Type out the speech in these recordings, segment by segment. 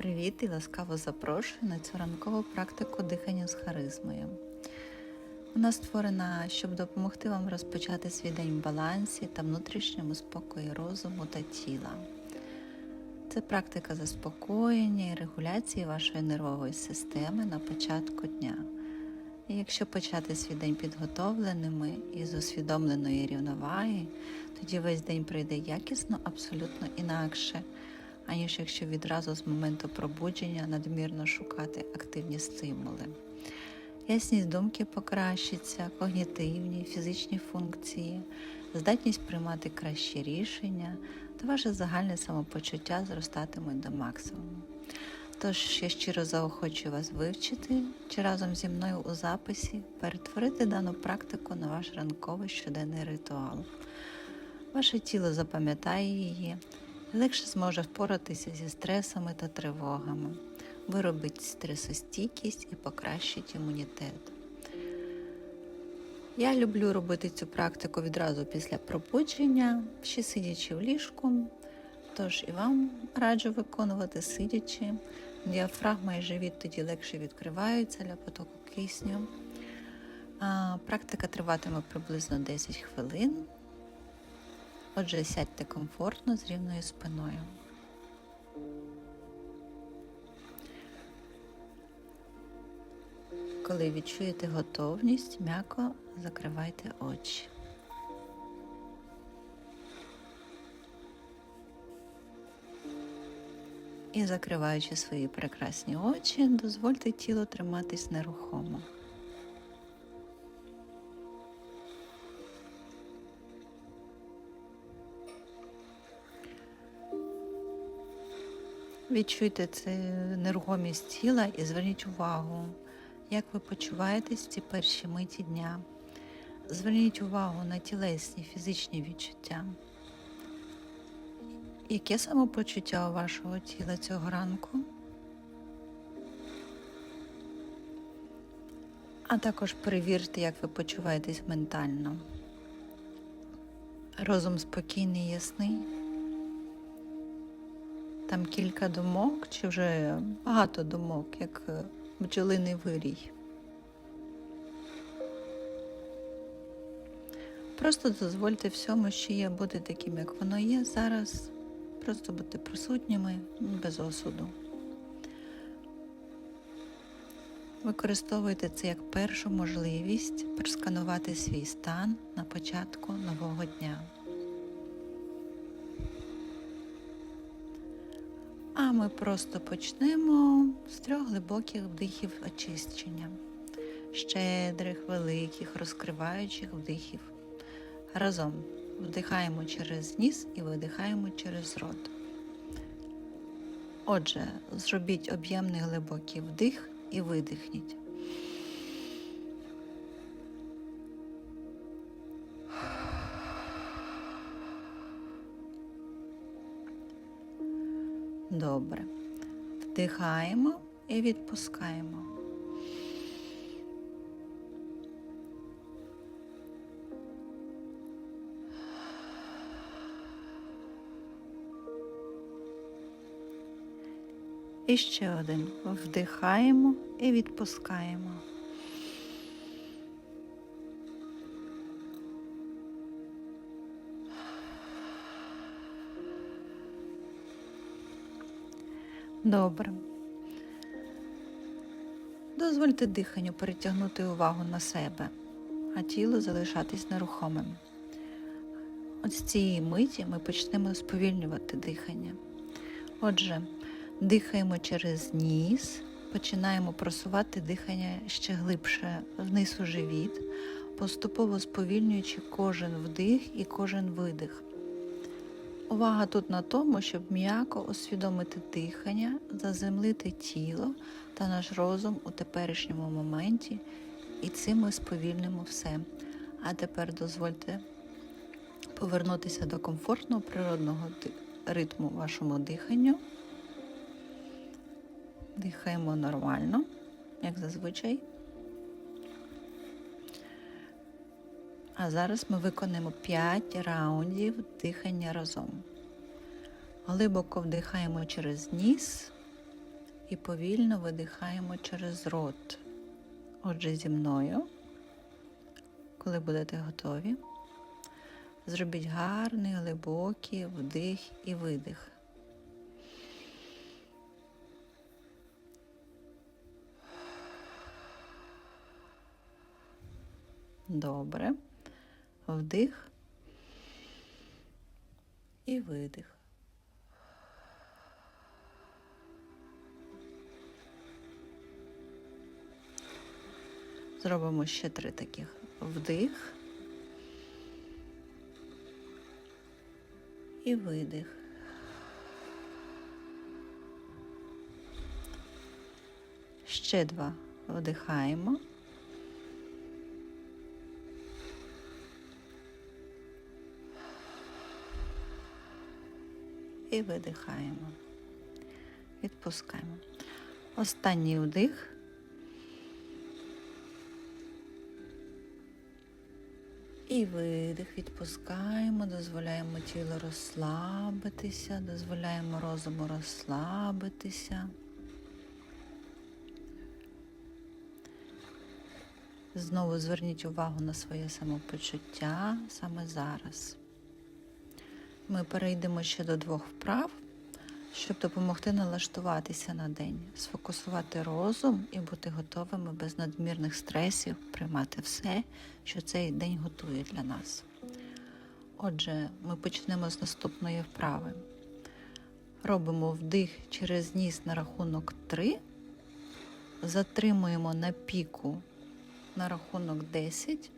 Привіт і ласкаво запрошую на цю ранкову практику дихання з харизмою. Вона створена, щоб допомогти вам розпочати свій день в балансі та внутрішньому спокої розуму та тіла. Це практика заспокоєння і регуляції вашої нервової системи на початку дня. І якщо почати свій день підготовленими і з усвідомленої рівноваги, тоді весь день пройде якісно, абсолютно інакше, аніж якщо відразу з моменту пробудження надмірно шукати активні стимули. Ясність думки покращиться, когнітивні, фізичні функції, здатність приймати кращі рішення та ваше загальне самопочуття зростатимуть до максимуму. Тож я щиро заохочую вас вивчити чи разом зі мною у записі перетворити дану практику на ваш ранковий щоденний ритуал. Ваше тіло запам'ятає її легше зможе впоратися зі стресами та тривогами, виробить стресостійкість і покращить імунітет. Я люблю робити цю практику відразу після пробудження, ще сидячи в ліжку, тож і вам раджу виконувати сидячи. Діафрагма і живіт тоді легше відкриваються для потоку кисню. Практика триватиме приблизно 10 хвилин. Отже, сядьте комфортно з рівною спиною. Коли відчуєте готовність, м'яко закривайте очі. І закриваючи свої прекрасні очі, дозвольте тілу триматись нерухомо. Відчуйте цю нерухомість тіла і зверніть увагу, як ви почуваєтесь в ці перші миті дня. Зверніть увагу на тілесні фізичні відчуття. Яке самопочуття у вашого тіла цього ранку? А також перевірте, як ви почуваєтесь ментально. Розум спокійний, ясний. Там кілька думок, чи вже багато думок, як бджолиний вирій. Просто дозвольте всьому, що є, бути таким, як воно є зараз. Просто бути присутніми без осуду. Використовуйте це як першу можливість просканувати свій стан на початку нового дня. А ми просто почнемо з трьох глибоких вдихів очищення, щедрих, великих, розкриваючих вдихів. Разом вдихаємо через ніс і видихаємо через рот. Отже, зробіть об'ємний глибокий вдих і видихніть. Добре. Вдихаємо і відпускаємо. І ще один. Вдихаємо і відпускаємо. Добре. Дозвольте диханню перетягнути увагу на себе, а тіло залишатись нерухомим. От з цієї миті ми почнемо сповільнювати дихання. Отже, Дихаємо через ніс, починаємо просувати дихання ще глибше вниз у живіт, поступово сповільнюючи кожен вдих і кожен видих. Увага тут на тому, щоб м'яко усвідомити дихання, заземлити тіло та наш розум у теперішньому моменті, і цим ми сповільнимо все. А тепер дозвольте повернутися до комфортного природного ритму вашому диханню. Дихаємо нормально, як зазвичай. А зараз ми виконаємо 5 раундів дихання разом. Глибоко вдихаємо через ніс і повільно видихаємо через рот. Отже, зі мною, коли будете готові, зробіть гарний глибокий вдих і видих. Добре. Вдих і видих. Зробимо ще три таких. Вдих і видих. Ще два. Вдихаємо. І видихаємо. Відпускаємо. Останній вдих. І видих, відпускаємо, дозволяємо тілу розслабитися, дозволяємо розуму розслабитися. Знову зверніть увагу на своє самопочуття саме зараз. Ми перейдемо ще до двох вправ, щоб допомогти налаштуватися на день, сфокусувати розум і бути готовими без надмірних стресів приймати все, що цей день готує для нас. Отже, ми почнемо з наступної вправи. Робимо вдих через ніс на рахунок 3, затримуємо на піку на рахунок 10,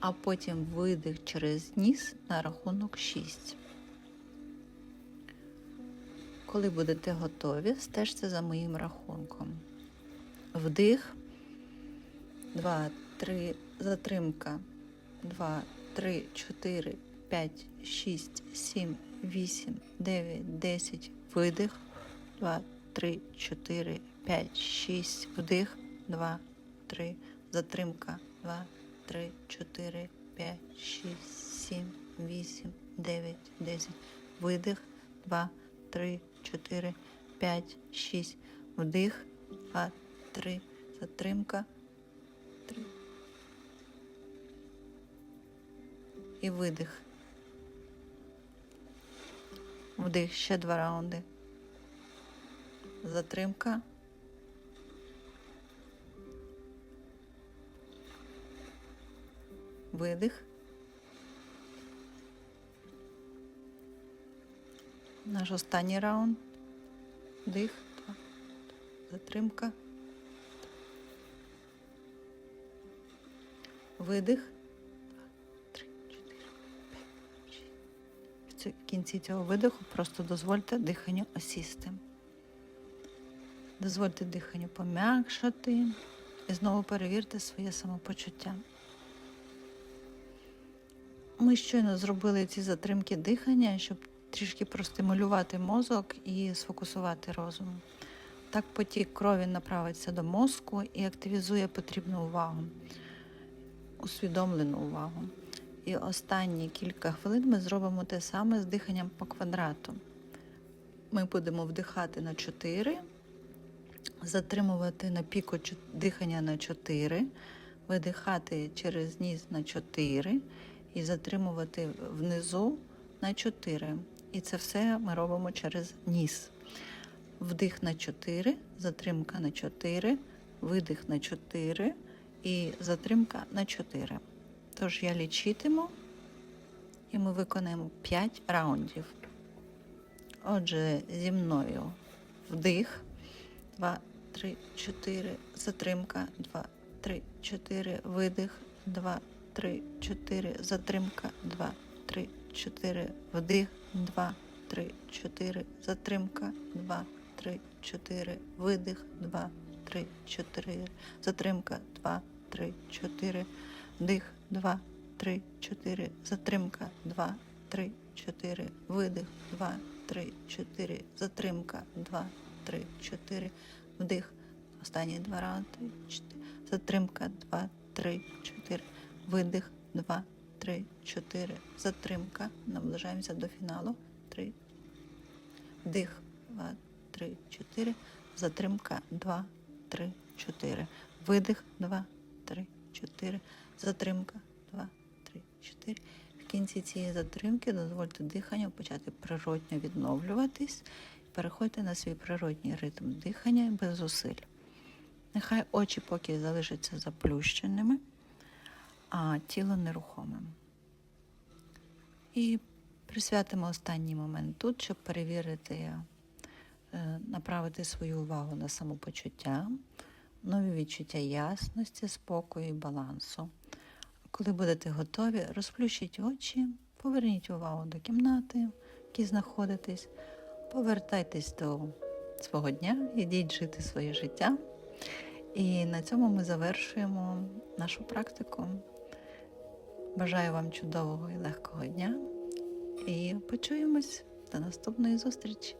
а потім видих через ніс на рахунок 6. Коли будете готові, стежте за моїм рахунком. Вдих. 2, 3, затримка. 2, 3, 4, 5, 6, 7, 8, 9, 10. Видих. 2, 3, 4, 5, 6. Вдих. 2, 3. Затримка. 2, 3, 4, 5, 6, 7, 8, 9, 10. Видих. 2, 3, 4, 5, 6. Вдих. 2, 3. Затримка. 3. І видих. Вдих. Ще два раунди. Затримка. Видих. Наш останній раунд. Дих. Затримка. Видих. В кінці цього видиху просто дозвольте диханню осісти. Дозвольте диханню пом'якшати і знову перевірте своє самопочуття. Ми щойно зробили ці затримки дихання, щоб трішки простимулювати мозок і сфокусувати розум. Так потік крові направиться до мозку і активізує потрібну увагу, усвідомлену увагу. І останні кілька хвилин ми зробимо те саме з диханням по квадрату. Ми будемо вдихати на 4, затримувати на піку дихання на 4, видихати через ніс на 4 і затримувати внизу на 4. І це все ми робимо через ніс. Вдих на 4, затримка на 4, видих на 4 і затримка на 4. Тож я лічитиму і ми виконаємо 5 раундів. Отже, зі мною вдих, 2, 3, 4, затримка, 2, 3, 4, видих, 2, 3, 4, затримка, 2, 3, 4, вдих, 2, 3, 4, затримка, 2, 3, 4, видих, 2, 3, 4, затримка, 2, 3, 4, вдих, 2, 3, 4, затримка, 2, 3, 4, видих, 2, 3, 4, затримка, 2, 3, 4, вдих, останні два раунди, 4, затримка, 2, 3, 4, видих, 2, 3, 4, затримка, наближаємося до фіналу, 3, вдих, 2, три, чотири. Затримка два, три, чотири. Видих два, три, чотири. Затримка два, три, чотири. В кінці цієї затримки дозвольте диханню почати природньо відновлюватись. Переходьте на свій природній ритм дихання без зусиль. Нехай очі поки залишаться заплющеними, а тіло нерухомим. І присвятимо останній момент тут, щоб перевірити, е, направити свою увагу на самопочуття, нові відчуття ясності, спокою і балансу. Коли будете готові, розплющіть очі, поверніть увагу до кімнати, в якій знаходитесь, повертайтесь до свого дня, ідіть жити своє життя. І на цьому ми завершуємо нашу практику. Бажаю вам чудового і легкого дня. І почуємось до наступної зустрічі.